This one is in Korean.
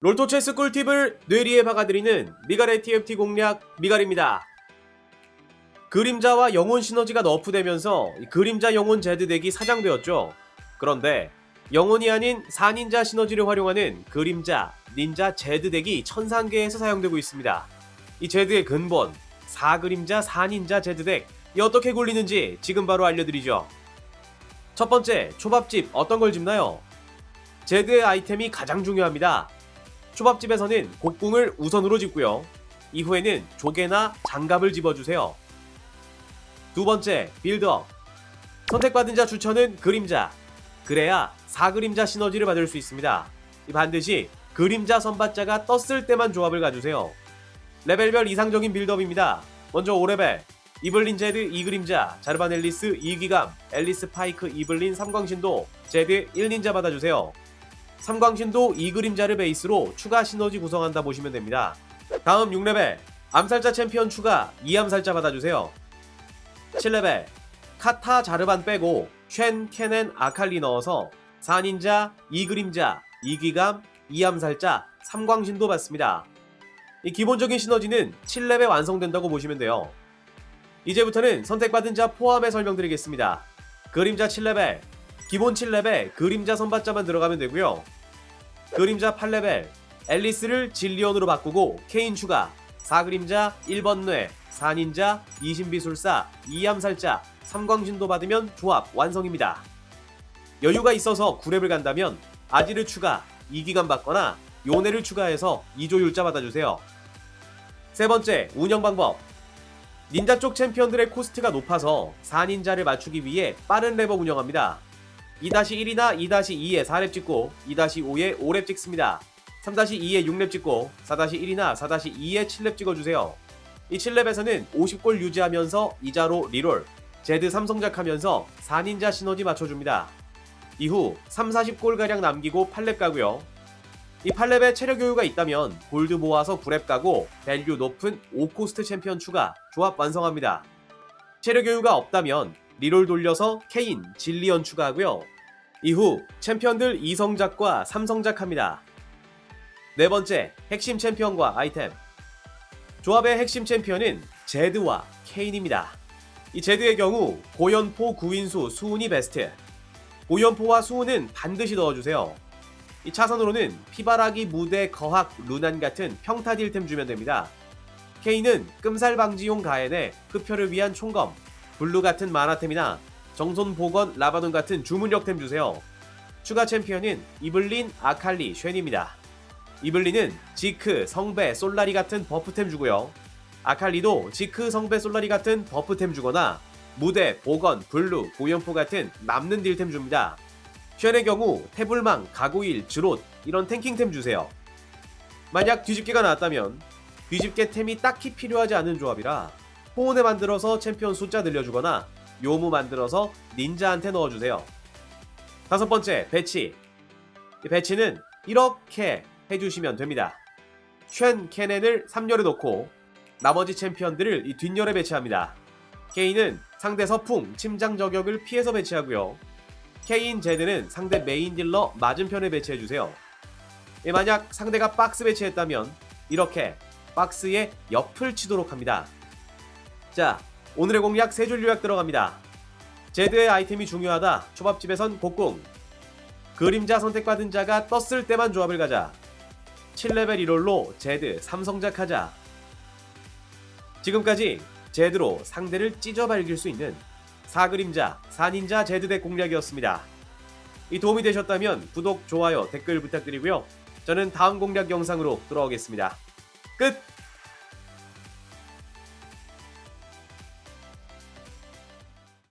롤토체스 꿀팁을 뇌리에 박아드리는 미갈의 TFT 공략 미갈입니다. 그림자와 영혼 시너지가 너프되면서 이 그림자 영혼 제드 덱이 사장되었죠. 그런데 영혼이 아닌 4닌자 시너지를 활용하는 그림자, 닌자 제드 덱이 천상계에서 사용되고 있습니다. 이 제드의 근본 4그림자 4닌자 제드 덱 이 어떻게 굴리는지 지금 바로 알려드리죠. 첫 번째, 초밥집 어떤 걸 집나요? 제드의 아이템이 가장 중요합니다. 초밥집에서는 곡궁을 우선으로 집고요. 이후에는 조개나 장갑을 집어주세요. 두 번째, 빌드업. 선택받은 자 추천은 그림자. 그래야 4그림자 시너지를 받을 수 있습니다. 이 반드시 그림자 선받자가 떴을 때만 조합을 가주세요. 레벨별 이상적인 빌드업입니다. 먼저 5레벨. 이블린 제드 2그림자, 자르반 앨리스 2기감, 앨리스 파이크 이블린 3광신도, 제드 1닌자 받아주세요. 삼광신도 이 그림자를 베이스로 추가 시너지 구성한다 보시면 됩니다. 다음 6레벨 암살자 챔피언 추가 2암살자 받아주세요. 7레벨 카타 자르반 빼고 쉔, 케넨, 아칼리 넣어서 4닌자, 2그림자, 2기감, 2암살자, 3광신도 받습니다. 이 기본적인 시너지는 7레벨 완성된다고 보시면 돼요. 이제부터는 선택받은 자 포함해 설명드리겠습니다. 그림자 7레벨 기본 7레벨 그림자 선받자만 들어가면 되고요. 그림자 8레벨 앨리스를 진리언으로 바꾸고 케인 추가 4그림자 1번 뇌 4닌자 2신비술사 2암살자 3광신도 받으면 조합 완성입니다. 여유가 있어서 9렙을 간다면 아지를 추가 2기간 받거나 요네를 추가해서 2조율자 받아주세요. 세 번째 운영 방법 닌자 쪽 챔피언들의 코스트가 높아서 4닌자를 맞추기 위해 빠른 레버 운영합니다. 2-1이나 2-2에 4렙 찍고 2-5에 5렙 찍습니다. 3-2에 6렙 찍고 4-1이나 4-2에 7렙 찍어주세요. 이 7렙에서는 50골 유지하면서 이자로 리롤, 제드 삼성작 하면서 4닌자 시너지 맞춰줍니다. 이후 3, 40골가량 남기고 8렙 가고요. 이 8렙에 체력 여유가 있다면 골드 모아서 9렙 가고 밸류 높은 5코스트 챔피언 추가, 조합 완성합니다. 체력 여유가 없다면 리롤 돌려서 케인, 진리언 추가하고요. 이후 챔피언들 2성작과 3성작 합니다. 네 번째, 핵심 챔피언과 아이템. 조합의 핵심 챔피언은 제드와 케인입니다. 이 제드의 경우 고연포 구인수 수운이 베스트. 고연포와 수운은 반드시 넣어주세요. 이 차선으로는 피바라기 무대 거학 루난 같은 평타 딜템 주면 됩니다. 케인은 끔살 방지용 가엔에 흡혈을 위한 총검, 블루 같은 만화템이나 정손 복원 라바돈 같은 주문력템 주세요. 추가 챔피언은 이블린, 아칼리, 쉔입니다. 이블린은 지크, 성배, 솔라리 같은 버프템 주고요. 아칼리도 지크, 성배, 솔라리 같은 버프템 주거나 무대, 복원, 블루, 고연포 같은 남는 딜템 줍니다. 쉔의 경우 태블망, 가고일, 드롯 이런 탱킹템 주세요. 만약 뒤집개가 나왔다면 뒤집개 템이 딱히 필요하지 않은 조합이라 호운에 만들어서 챔피언 숫자 늘려주거나 요무 만들어서 닌자한테 넣어주세요. 다섯 번째, 배치. 이 배치는 이렇게 해주시면 됩니다. 쉔 케넨을 3열에 놓고 나머지 챔피언들을 이 뒷열에 배치합니다. 케인은 상대 서풍, 침장 저격을 피해서 배치하고요. 케인 제드는 상대 메인 딜러 맞은편에 배치해주세요. 예, 만약 상대가 박스 배치했다면 이렇게 박스의 옆을 치도록 합니다. 자, 오늘의 공략 세 줄 요약 들어갑니다. 제드의 아이템이 중요하다. 초밥집에선 곡궁. 그림자 선택받은 자가 떴을 때만 조합을 가자. 7레벨 1롤로 제드 삼성작 하자. 지금까지 제드로 상대를 찢어 발길 수 있는 4그림자, 4닌자 제드덱 공략이었습니다. 이 도움이 되셨다면 구독, 좋아요, 댓글 부탁드리고요. 저는 다음 공략 영상으로 돌아오겠습니다. 끝!